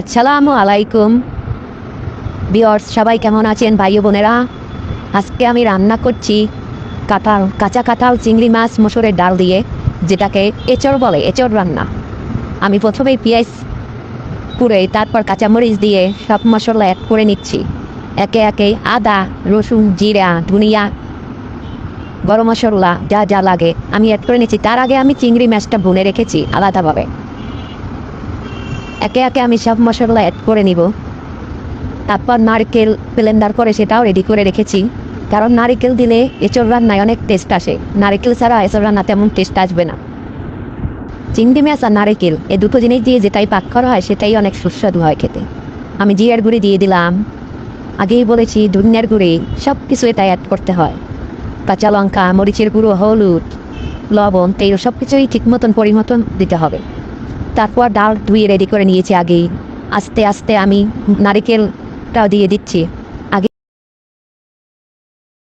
আসসালামু আলাইকুম। বিয়র্স সবাই কেমন আছেন ভাই বোনেরা? আজকে আমি রান্না করছি কাঁঠাল, কাঁচা কাঁঠাল চিংড়ি মাছ মসুরের ডাল দিয়ে, যেটাকে এচড় বলে, এচড় রান্না। আমি প্রথমেই পেঁয়াজ পুড়ে তারপর কাঁচামরিচ দিয়ে সব মশলা অ্যাড করে নিচ্ছি। একে একে আদা, রসুন, জিরা, ধনিয়া, গরম মশলা যা যা লাগে আমি অ্যাড করে নিচ্ছি। তার আগে আমি চিংড়ি মাছটা ভুনে রেখেছি আলাদাভাবে। একে একে আমি সব মশলা অ্যাড করে নিব। তারপর নারকেল ব্লেন্ডার করে সেটাও রেডি করে রেখেছি। কারণ নারকেল দিলে এঁচড় রান্নায় অনেক টেস্ট আসে। নারকেল ছাড়া এঁচড় রান্না তেমন টেস্ট আসবে না। চিংড়ি মাছ আর নারকেল এই দুটো জিনিস দিয়ে যেটাই পাক করা হয়, সেটাই অনেক সুস্বাদু হয় খেতে। আমি জিয়ার গুঁড়ি দিয়ে দিলাম। আগেই বলেছি, ধনিয়ার গুঁড়ি সব কিছু এটা অ্যাড করতে হয়। কাঁচা লঙ্কা, মরিচের গুঁড়ো, হলুদ, লবণ, তেল সব কিছুই ঠিক মতন পরিমতন দিতে হবে। তারপর ডাল ধুয়ে রেডি করে নিয়েছি আগেই। আস্তে আস্তে আমি নারিকেলটাও দিয়ে দিচ্ছি।